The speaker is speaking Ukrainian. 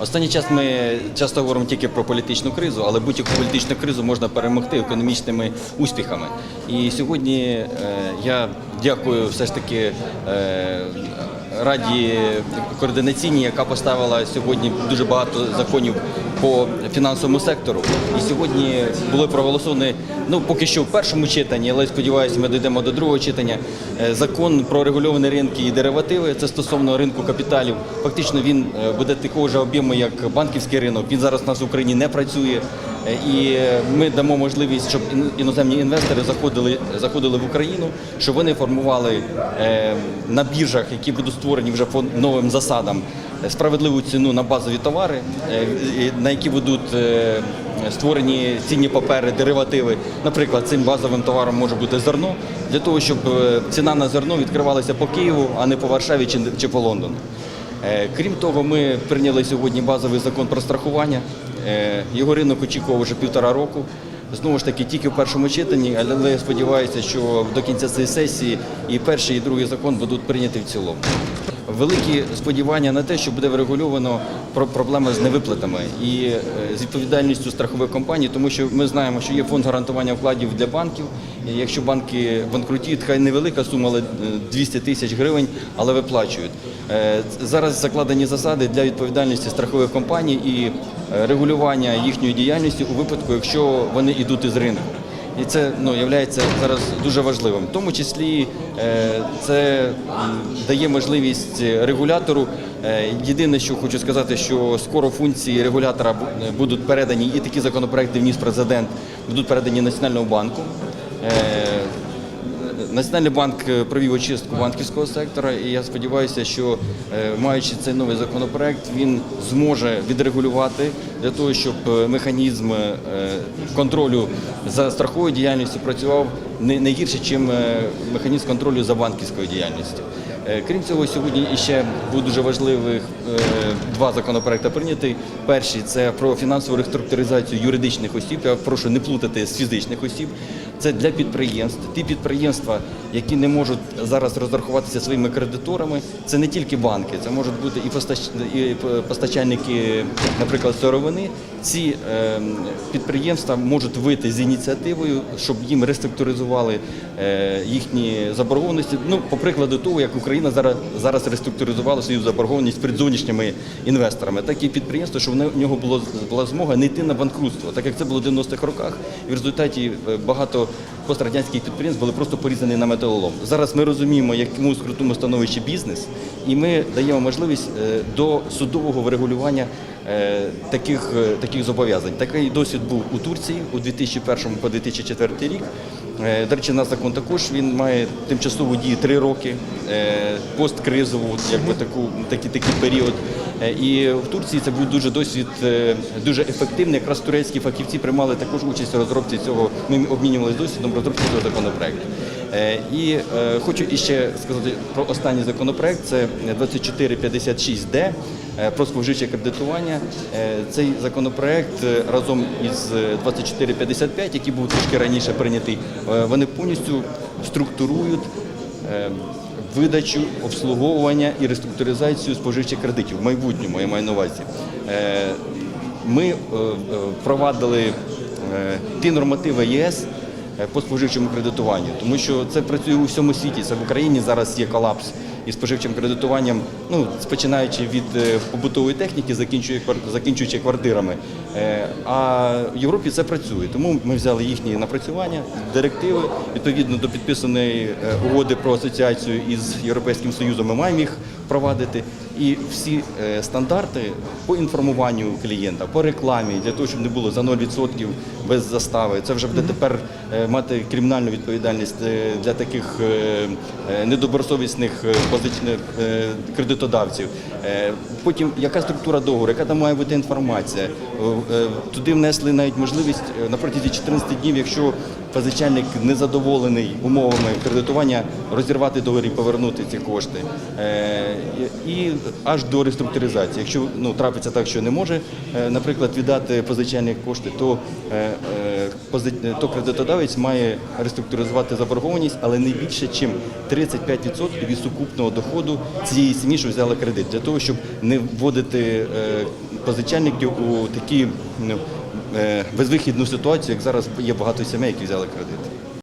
Останній час ми часто говоримо тільки про політичну кризу, але будь-яку політичну кризу можна перемогти економічними успіхами. І сьогодні е, я дякую все ж таки е, Раді координаційній, яка поставила сьогодні дуже багато законів по фінансовому сектору. І сьогодні були проголосовані, ну поки що в першому читанні, але сподіваюся, ми дійдемо до другого читання. е, Закон про регульовані ринки і деривативи. Це стосовно ринку капіталів. Фактично він е, буде такого ж об'єму, як банківський ринок. Він зараз у нас в Україні не працює. Е, І ми дамо можливість, щоб іноземні інвестори заходили, заходили в Україну, щоб вони формували на біржах, які будуть створені вже по новим засадам, справедливу ціну на базові товари, е, на які будуть е, створені цінні папери, деривативи. Наприклад, цим базовим товаром може бути зерно, для того, щоб е, ціна на зерно відкривалася по Києву, а не по Варшаві чи, по Лондону. Крім того, ми прийняли сьогодні базовий закон про страхування. Його ринок очікував вже півтора року. Знову ж таки, тільки в першому читанні, але я сподіваюся, що до кінця цієї сесії і перший, і другий закон будуть прийняті в цілому. Великі сподівання на те, що буде врегульовано проблема з невиплатами і е, з відповідальністю страхових компаній, тому що ми знаємо, що є фонд гарантування вкладів для банків. Якщо банки банкрутіють, хай невелика сума, але е, 200 тисяч гривень, але виплачують. Е, Зараз закладені засади для відповідальності страхових компаній і е, регулювання їхньої діяльності у випадку, якщо вони йдуть із ринку. І це ну, є зараз дуже важливим. В тому числі е, це дає можливість регулятору. Е, єдине, що хочу сказати, що скоро функції регулятора е, будуть передані, і такі законопроекти вніс президент, будуть передані Національному банку. Національний банк е, провів очистку банківського сектора, і я сподіваюся, що е, маючи цей новий законопроект, він зможе відрегулювати для того, щоб е, механізм контролю за страховою діяльністю працював не гірше, ніж механізм контролю за банківською діяльністю. Крім цього, сьогодні іще буде дуже важливих два законопроекти прийняті. Перший це про фінансову реструктуризацію юридичних осіб. Я прошу не плутати з фізичних осіб. Це для підприємств. Ті підприємства, які не можуть зараз розрахуватися своїми кредиторами, це не тільки банки, це можуть бути і постач- і постачальники, наприклад, сировини. Ці е, підприємства можуть вийти з ініціативою, щоб їм реструктуризували е, їхні заборгованості. Ну, по прикладу того, як Україна зараз зараз реструктуризувала свою заборгованість перед зовнішніми інвесторами, так і підприємство, щоб в нього було була змога не йти на банкрутство, так як це було в 90-х роках, і в результаті е, багато пострадянських підприємств були просто порізані на металолом. Зараз ми розуміємо, якому скрутному становищі бізнес, і ми даємо можливість е, до судового врегулювання е, таких, е, таких зобов'язань. Такий досвід був у Турції у 2001 по 2004 рік. До речі, наш закон також він має тимчасову дію три роки, посткризову, якби таку такий, такий період. І в Турції це був дуже досвід дуже ефективний. Якраз турецькі фахівці приймали також участь у розробці цього. Ми обмінювалися досвідом розробки цього законопроекту. Е, І е, хочу іще сказати про останній законопроект. Це 2456Д е, про споживче кредитування. Цей законопроект разом із е, 2455, який був трошки раніше прийнятий, вони повністю структурують видачу, обслуговування і реструктуризацію споживчих кредитів в майбутньому, я маю на увазі. Ми впровадили ті нормативи ЄС по споживчому кредитуванню, тому що це працює у всьому світі. Це в Україні зараз є колапс із споживчим кредитуванням, ну починаючи від е, побутової техніки, закінчуючи квартирами. Е, А в Європі це працює. Тому ми взяли їхні напрацювання, директиви відповідно до підписаної е, угоди про асоціацію із Європейським Союзом. Ми маємо їх впровадити. І всі е, стандарти по інформуванню клієнта, по рекламі, для того, щоб не було за 0% без застави. Це вже буде тепер е, мати кримінальну відповідальність е, для таких недобросовісних кредитодавців. Потім яка структура договору, яка там має бути інформація. Туди внесли навіть можливість на протязі 14 днів, якщо позичальник незадоволений умовами кредитування, розірвати договір і повернути ці кошти. Е, І аж до реструктуризації. Якщо ну, трапиться так, що не може, е, наприклад, віддати позичальник кошти, то, е, то кредитодавець має реструктуризувати заборгованість, але не більше, ніж 35% від сукупного доходу цієї сім'ї, що взяла кредит, для того, щоб не вводити позичальників у такі ну, безвихідну ситуацію, як зараз є багато сімей, які взяли кредит.